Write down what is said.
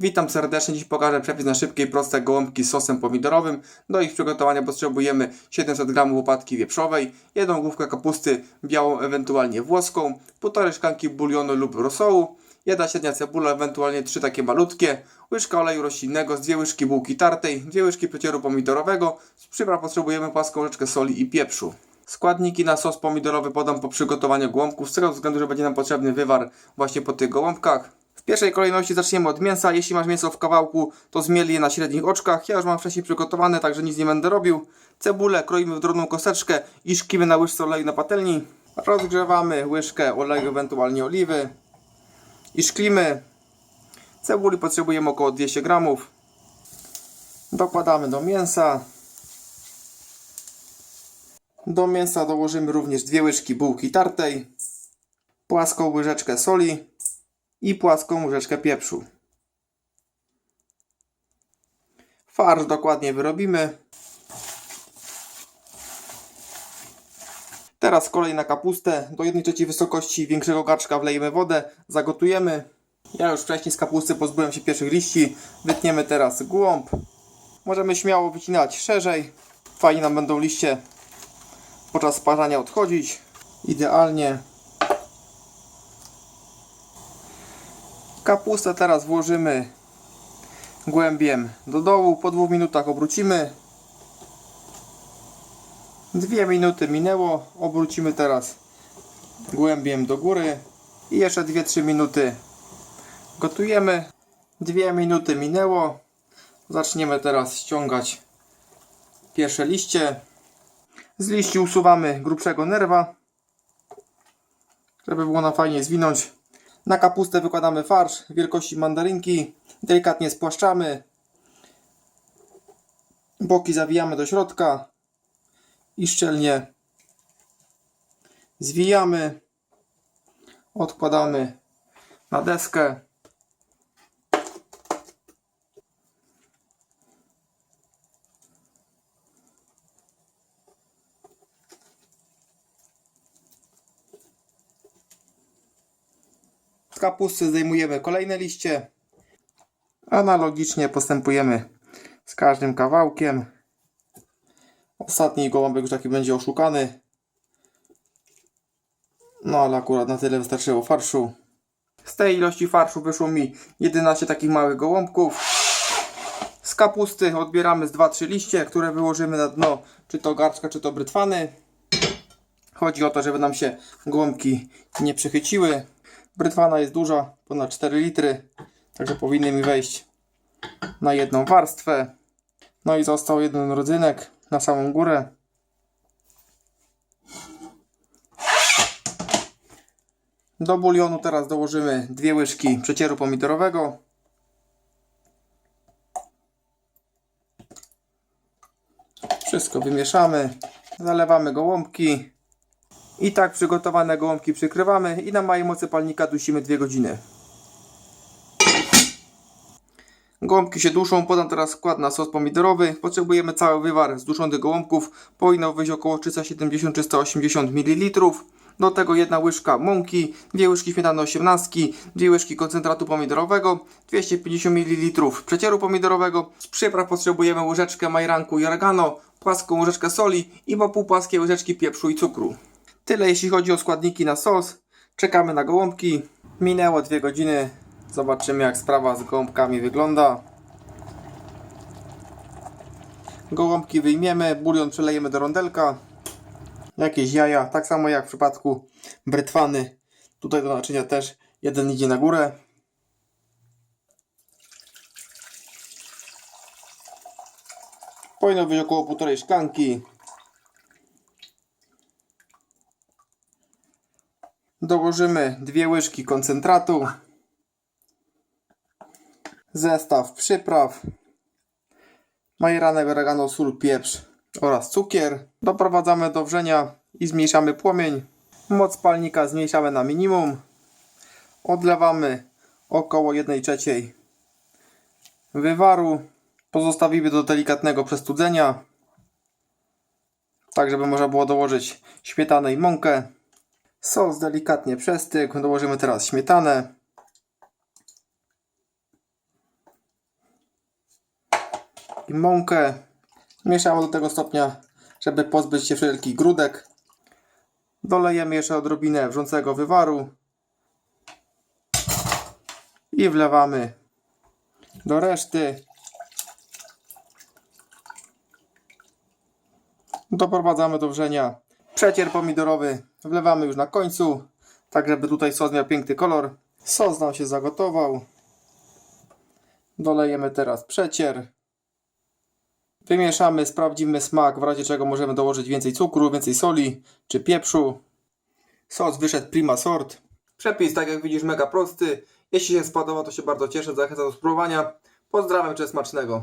Witam serdecznie, dziś pokażę przepis na szybkie i proste gołąbki z sosem pomidorowym. Do ich przygotowania potrzebujemy 700 g łopatki wieprzowej, jedną główkę kapusty białą, ewentualnie włoską, półtorej szklanki bulionu lub rosołu, jedna średnia cebula, ewentualnie trzy takie malutkie, łyżka oleju roślinnego, z dwie łyżki bułki tartej, dwie łyżki pecieru pomidorowego, z przypraw potrzebujemy płaską łyżkę soli i pieprzu. Składniki na sos pomidorowy podam po przygotowaniu gołąbków, z tego względu, że będzie nam potrzebny wywar właśnie po tych gołąbkach. Pierwszej kolejności zaczniemy od mięsa. Jeśli masz mięso w kawałku, to zmiel je na średnich oczkach. Ja już mam wcześniej przygotowane, także nic nie będę robił. Cebulę kroimy w drobną kosteczkę i szkimy na łyżce oleju na patelni. Rozgrzewamy łyżkę oleju, ewentualnie oliwy i szklimy. Cebuli potrzebujemy około 200 gramów. Dokładamy do mięsa. Do mięsa dołożymy również dwie łyżki bułki tartej, płaską łyżeczkę soli i płaską łyżeczkę pieprzu. Farsz dokładnie wyrobimy. Teraz kolej na kapustę. Do 1 trzeciej wysokości większego garczka wlejemy wodę, zagotujemy. Ja już wcześniej z kapusty pozbyłem się pierwszych liści. Wytniemy teraz głąb. Możemy śmiało wycinać szerzej. Fajnie nam będą liście podczas sparzania odchodzić. Idealnie. Kapustę teraz włożymy głębiem do dołu. Po dwóch minutach obrócimy. Dwie minuty minęło. Obrócimy teraz głębiem do góry. I jeszcze 2-3 minuty gotujemy. Dwie minuty minęło. Zaczniemy teraz ściągać pierwsze liście. Z liści usuwamy grubszego nerwa, żeby było nam fajnie zwinąć. Na kapustę wykładamy farsz wielkości mandarynki. Delikatnie spłaszczamy. Boki zawijamy do środka i szczelnie zwijamy. Odkładamy na deskę. Z kapusty zdejmujemy kolejne liście. Analogicznie postępujemy z każdym kawałkiem. Ostatni gołąbek już taki będzie oszukany. No ale akurat na tyle wystarczyło farszu. Z tej ilości farszu wyszło mi 11 takich małych gołąbków. Z kapusty odbieramy z 2-3 liście, które wyłożymy na dno, czy to garczka, czy to brytwany. Chodzi o to, żeby nam się gołąbki nie przechyciły. Brytwana jest duża, ponad 4 litry, także powinny mi wejść na jedną warstwę. No i został jeden rodzynek na samą górę. Do bulionu teraz dołożymy dwie łyżki przecieru pomidorowego. Wszystko wymieszamy. Zalewamy gołąbki. I tak przygotowane gołąbki przykrywamy i na małej mocy palnika dusimy 2 godziny. Gołąbki się duszą, podam teraz skład na sos pomidorowy. Potrzebujemy cały wywar z duszonych gołąbków. Powinno wyjść około 370-380 ml. Do tego jedna łyżka mąki, dwie łyżki śmietany 18, dwie łyżki koncentratu pomidorowego, 250 ml przecieru pomidorowego. Z przypraw potrzebujemy łyżeczkę majranku i oregano, płaską łyżeczkę soli i po pół płaskiej łyżeczki pieprzu i cukru. Tyle jeśli chodzi o składniki na sos. Czekamy na gołąbki. Minęło 2 godziny. Zobaczymy jak sprawa z gołąbkami wygląda. Gołąbki wyjmiemy, bulion przelejemy do rondelka. Jakieś jaja, tak samo jak w przypadku brytwany. Tutaj do naczynia też jeden idzie na górę. Powinno być około półtorej szklanki. Dołożymy dwie łyżki koncentratu, zestaw przypraw, majeranek, oregano, sól, pieprz oraz cukier. Doprowadzamy do wrzenia i zmniejszamy płomień. Moc palnika zmniejszamy na minimum. Odlewamy około 1 trzeciej wywaru. Pozostawimy do delikatnego przestudzenia. Tak, żeby można było dołożyć śmietanę i mąkę. Sos delikatnie przestygł. Dołożymy teraz śmietanę. i mąkę. Mieszamy do tego stopnia, żeby pozbyć się wszelkich grudek. Dolejemy jeszcze odrobinę wrzącego wywaru i wlewamy do reszty. Doprowadzamy do wrzenia. Przecier pomidorowy wlewamy już na końcu, tak żeby tutaj sos miał piękny kolor. Sos nam się zagotował. Dolejemy teraz przecier. Wymieszamy, sprawdzimy smak, w razie czego możemy dołożyć więcej cukru, więcej soli czy pieprzu. Sos wyszedł prima sort. Przepis, tak jak widzisz, mega prosty. Jeśli się spodobał, to się bardzo cieszę. Zachęcam do spróbowania. Pozdrawiam, czy smacznego.